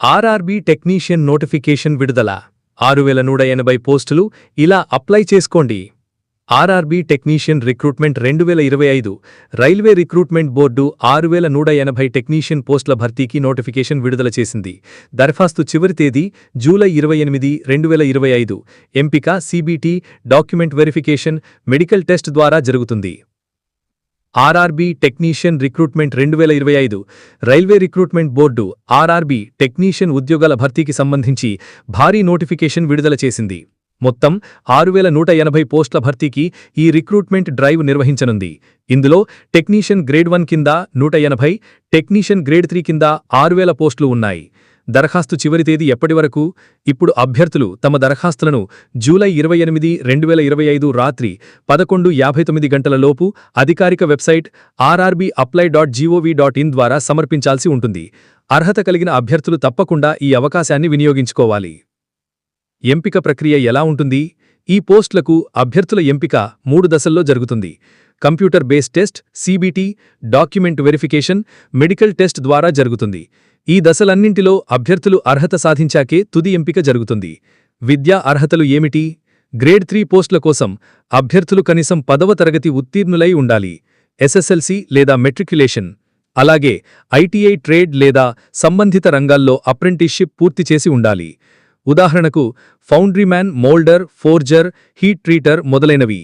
RRB technician notification విడుదల. ఆరు వేల నూట ఎనభై పోస్టులు ఇలా అప్లై చేసుకోండి. ఆర్ఆర్బీ టెక్నీషియన్ రిక్రూట్మెంట్ రెండు వేల ఇరవై ఐదు రైల్వే రిక్రూట్మెంట్ బోర్డు ఆరు వేల నూట ఎనభై టెక్నీషియన్ పోస్టుల భర్తీకి నోటిఫికేషన్ విడుదల చేసింది. దరఖాస్తు చివరి తేదీ జూలై ఇరవై ఎనిమిది రెండు వేల ఇరవై ఐదు ఎంపిక CBT document verification medical test ద్వారా జరుగుతుంది. ఆర్ఆర్బీ టెక్నీషియన్ రిక్రూట్మెంట్ రెండు వేల ఇరవై ఐదు railway recruitment board RRB technician ఉద్యోగాల భర్తీకి సంబంధించి భారీ నోటిఫికేషన్ విడుదల చేసింది. మొత్తం ఆరు వేల నూట ఎనభై పోస్టుల భర్తీకి ఈ రిక్రూట్మెంట్ డ్రైవ్ నిర్వహించనుంది. ఇందులో టెక్నీషియన్ గ్రేడ్ వన్ కింద నూట ఎనభై టెక్నీషియన్ గ్రేడ్ త్రీ కింద ఆరు వేల పోస్టులు ఉన్నాయి. దరఖాస్తు చివరి తేదీ ఎప్పటి వరకు? ఇప్పుడు అభ్యర్థులు తమ దరఖాస్తులను జూలై ఇరవై ఎనిమిది రెండు వేల ఇరవై ఐదు రాత్రి పదకొండు యాభై తొమ్మిది గంటల లోపు అధికారిక website RRB apply dot G O V dot in ద్వారా సమర్పించాల్సి ఉంటుంది. అర్హత కలిగిన అభ్యర్థులు తప్పకుండా ఈ అవకాశాన్ని వినియోగించుకోవాలి. ఎంపిక ప్రక్రియ ఎలా ఉంటుంది? ఈ పోస్టులకు అభ్యర్థుల ఎంపిక మూడు దశల్లో జరుగుతుంది. Computer based test CBT document verification medical test ద్వారా జరుగుతుంది. ఈ దశలన్నింటిలో అభ్యర్థులు అర్హత సాధించాకే తుది ఎంపిక జరుగుతుంది. విద్యా అర్హతలు ఏమిటి? గ్రేడ్ త్రీ పోస్టుల కోసం అభ్యర్థులు కనీసం పదవ తరగతి ఉత్తీర్ణులై ఉండాలి. ఎస్ఎస్ఎల్సి లేదా మెట్రిక్యులేషన్ అలాగే ఐటీఐ ట్రేడ్ లేదా సంబంధిత రంగాల్లో అప్రెంటిస్షిప్ పూర్తి చేసి ఉండాలి. ఉదాహరణకు foundryman moulder forger heat treater మొదలైనవి.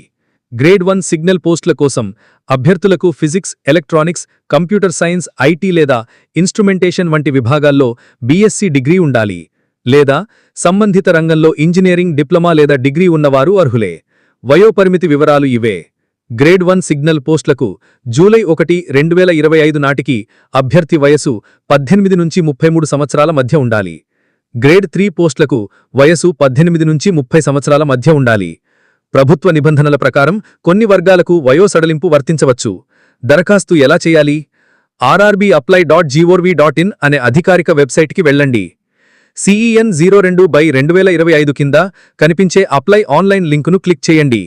గ్రేడ్ వన్ సిగ్నల్ పోస్టుల కోసం అభ్యర్థులకు physics electronics computer science IT లేదా ఇన్స్ట్రుమెంటేషన్ వంటి విభాగాల్లో బీఎస్సీ డిగ్రీ ఉండాలి. లేదా సంబంధిత రంగంలో ఇంజనీరింగ్ డిప్లొమా లేదా డిగ్రీ ఉన్నవారు అర్హులే. వయోపరిమితి వివరాలు ఇవే. గ్రేడ్ వన్ సిగ్నల్ పోస్టులకు జూలై ఒకటి రెండు వేల ఇరవై ఐదు నాటికి అభ్యర్థి వయసు పద్దెనిమిది నుంచి ముప్పై మూడు సంవత్సరాల మధ్య ఉండాలి. గ్రేడ్ త్రీ పోస్టులకు వయసు పద్దెనిమిది నుంచి ముప్పై సంవత్సరాల మధ్య ఉండాలి. ప్రభుత్వ నిబంధనల ప్రకారం కొన్ని వర్గాలకు వయోసడలింపు వర్తించవచ్చు. దరఖాస్తు ఎలా చేయాలి? RRB apply dot G O V dot in అనే అధికారిక వెబ్సైట్కి వెళ్ళండి. సిఈఎన్ జీరో రెండు బై రెండు వేల ఇరవై ఐదు కింద కనిపించే అప్లై ఆన్లైన్ లింకును క్లిక్ చేయండి.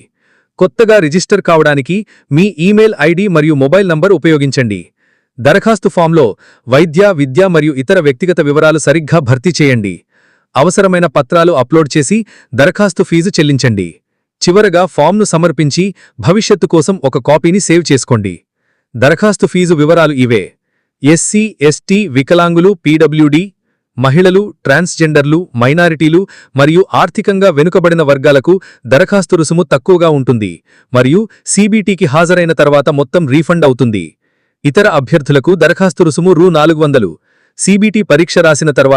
కొత్తగా రిజిస్టర్ కావడానికి మీ ఈమెయిల్ ఐడి మరియు మొబైల్ నంబర్ ఉపయోగించండి. దరఖాస్తు ఫామ్లో వైద్య విద్య మరియు ఇతర వ్యక్తిగత వివరాలు సరిగ్గా భర్తీ చేయండి. అవసరమైన పత్రాలు అప్లోడ్ చేసి దరఖాస్తు ఫీజు చెల్లించండి. చివరగా ఫామ్ను సమర్పించి భవిష్యత్తు కోసం ఒక కాపీని సేవ్ చేసుకోండి. దరఖాస్తు ఫీజు వివరాలు ఇవే. ఎస్సీ ఎస్టీ వికలాంగులు పీడబ్ల్యూడి మహిళలు ట్రాన్స్జెండర్లు మైనారిటీలు మరియు ఆర్థికంగా వెనుకబడిన వర్గాలకు దరఖాస్తు రుసుము తక్కువగా ఉంటుంది మరియు సీబీటీకి హాజరైన తర్వాత మొత్తం రీఫండ్ అవుతుంది. ఇతర అభ్యర్థులకు దరఖాస్తు రుసుము రూ నాలుగు వందలు. సీబీటీ పరీక్ష రాసిన తర్వాత